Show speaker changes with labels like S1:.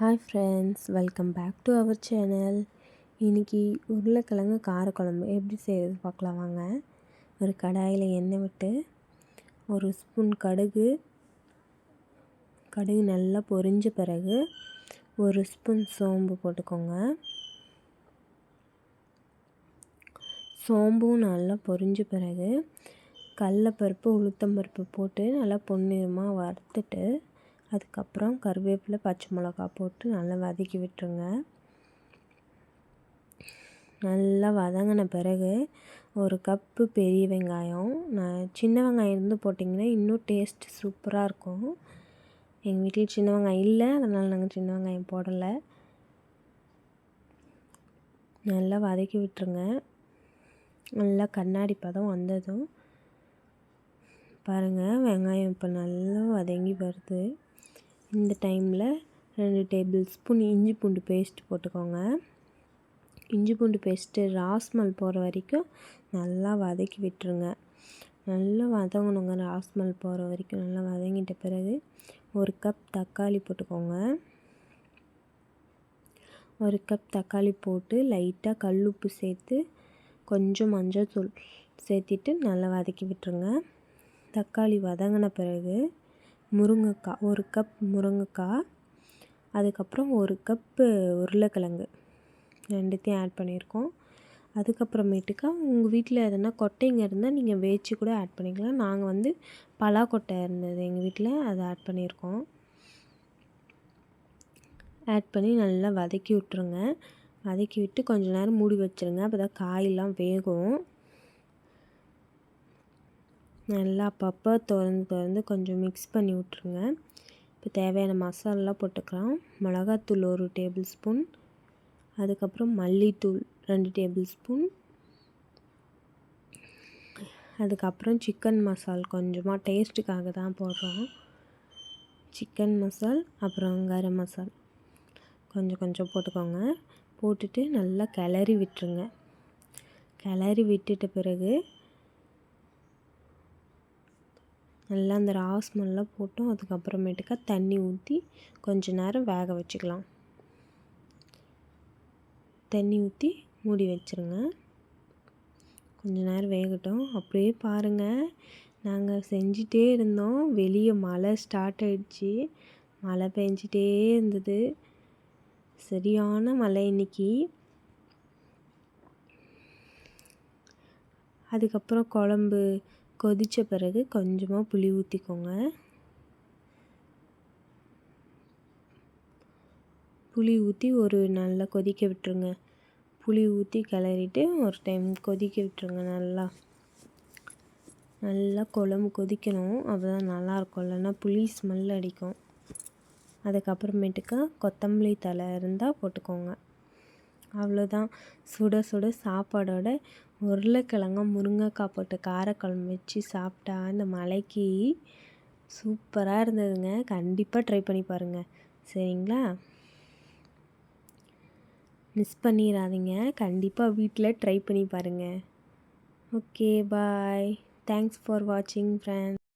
S1: Hi friends welcome back to our channel இன்றைக்கி உருளைக்கிழங்கு காரக்குழம்பு எப்படி செய்கிறது பார்க்கலாம் வாங்க. ஒரு கடாயில் எண்ணெய் விட்டு ஒரு ஸ்பூன் கடுகு கடுகு நல்லா பொரிஞ்ச பிறகு ஒரு ஸ்பூன் சோம்பு போட்டுக்கோங்க. சோம்பும் நல்லா பொரிஞ்ச பிறகு கடலப்பருப்பு உளுத்தம்பருப்பு போட்டு நல்லா பொன்னிறமாக வறுத்துட்டு அதுக்கப்புறம் கருவேப்பிலை பச்சை மிளகா போட்டு நல்லா வதக்கி விட்டுருங்க. நல்லா வதங்கின பிறகு ஒரு கப்பு பெரிய வெங்காயம். நான் சின்ன வெங்காயம் இருந்து போட்டிங்கன்னா இன்னும் டேஸ்ட் சூப்பராக இருக்கும். எங்கள் வீட்டில் சின்ன வெங்காயம் இல்லை அதனால் நாங்கள் சின்ன வெங்காயம் போடலை. நல்லா வதக்கி விட்டுருங்க. நல்லா கண்ணாடி பதம் வந்ததும் பாருங்கள் வெங்காயம் இப்போ நல்லா வதங்கி வருது. இந்த டைமில் ரெண்டு டேபிள் ஸ்பூன் இஞ்சி பூண்டு பேஸ்ட் போட்டுக்கோங்க. இஞ்சி பூண்டு பேஸ்ட்டு ராஸ்மல் போகிற வரைக்கும் நல்லா வதக்கி விட்டுருங்க. நல்லா வதங்கணுங்க ராஸ்மல் போகிற வரைக்கும். நல்லா வதங்கிட்ட பிறகு ஒரு கப் தக்காளி போட்டுக்கோங்க. ஒரு கப் தக்காளி போட்டு லைட்டாக கல் உப்பு சேர்த்து கொஞ்சம் மஞ்சள் தூள் சேர்த்திட்டு நல்லா வதக்கி விட்டுருங்க. தக்காளி வதங்கின பிறகு முருங்கைக்காய் ஒரு கப் முருங்கைக்காய் அதுக்கப்புறம் ஒரு கப்பு உருளைக்கிழங்கு. ரெண்டுத்தையும் ஆட் பண்ணியிருக்கோம். அதுக்கப்புறமேட்டுக்கா உங்கள் வீட்டில் எதனா கொட்டைங்க இருந்தால் நீங்கள் வேச்சு கூட ஆட் பண்ணிக்கலாம். நாங்கள் வந்து பலாக்கொட்டை இருந்தது எங்கள் வீட்டில் அதை ஆட் பண்ணியிருக்கோம். ஆட் பண்ணி நல்லா வதக்கி விட்ருங்க வதக்கி விட்டு கொஞ்சம் நேரம் மூடி வச்சுருங்க. அப்போ தான் காயெல்லாம் வேகும். நல்லா அப்பப்போ திறந்து திறந்து கொஞ்சம் மிக்ஸ் பண்ணி விட்ருங்க இப்போ தேவையான மசாலாலாம் போட்டுக்கலாம். மிளகாத்தூள் ஒரு டேபிள் ஸ்பூன் அதுக்கப்புறம் மல்லித்தூள் ரெண்டு டேபிள் ஸ்பூன் அதுக்கப்புறம் சிக்கன் மசால் கொஞ்சமாக டேஸ்ட்டுக்காக தான் போடுறோம். சிக்கன் மசால் அப்புறம் கரம் மசால் கொஞ்சம் கொஞ்சம் போட்டுக்கோங்க. போட்டுட்டு நல்லா கிளறி விட்டுருங்க. கிளறி விட்டுட்ட பிறகு நல்லா அந்த ராஸ்மெல்லாம் போட்டும். அதுக்கப்புறமேட்டுக்கா தண்ணி ஊற்றி கொஞ்ச நேரம் வேக வச்சுக்கலாம். தண்ணி ஊற்றி மூடி வச்சுருங்க. கொஞ்ச நேரம் வேகட்டும். அப்படியே பாருங்கள் நாங்கள் செஞ்சிட்டே இருந்தோம். வெளியே மழை ஸ்டார்ட் ஆகிடுச்சி மழை பெஞ்சிட்டே இருந்தது. சரியான மழை இன்றைக்கி அதுக்கப்புறம் குழம்பு கொதித்த பிறகு கொஞ்சமாக புளி ஊற்றிக்கோங்க புளி ஊற்றி ஒரு நல்லா கொதிக்க விட்டுருங்க. புளி ஊற்றி கிளறிட்டு ஒரு டைம் கொதிக்க விட்டுருங்க நல்லா. நல்லா குழம்பு கொதிக்கணும். அப்போ தான் நல்லாயிருக்கும் இல்லைன்னா புளி ஸ்மெல் அடிக்கும். அதுக்கப்புறமேட்டுக்கா கொத்தமல்லி தலை இருந்தால் போட்டுக்கோங்க. அவ்வளோதான். சுட சுட சாப்பாடோட உருளைக்கிழங்கு முருங்கைக்காய் போட்டு காரக்குழம்பு வச்சு சாப்பிட்டா அந்த மலைக்கு சூப்பராக இருந்ததுங்க. கண்டிப்பாக ட்ரை பண்ணி பாருங்கள் சரிங்களா? மிஸ் பண்ணிடாதீங்க கண்டிப்பாக வீட்டில் ட்ரை பண்ணி பாருங்கள் ஓகே பாய் தேங்க்ஸ் ஃபார் வாட்சிங் ஃப்ரெண்ட்ஸ்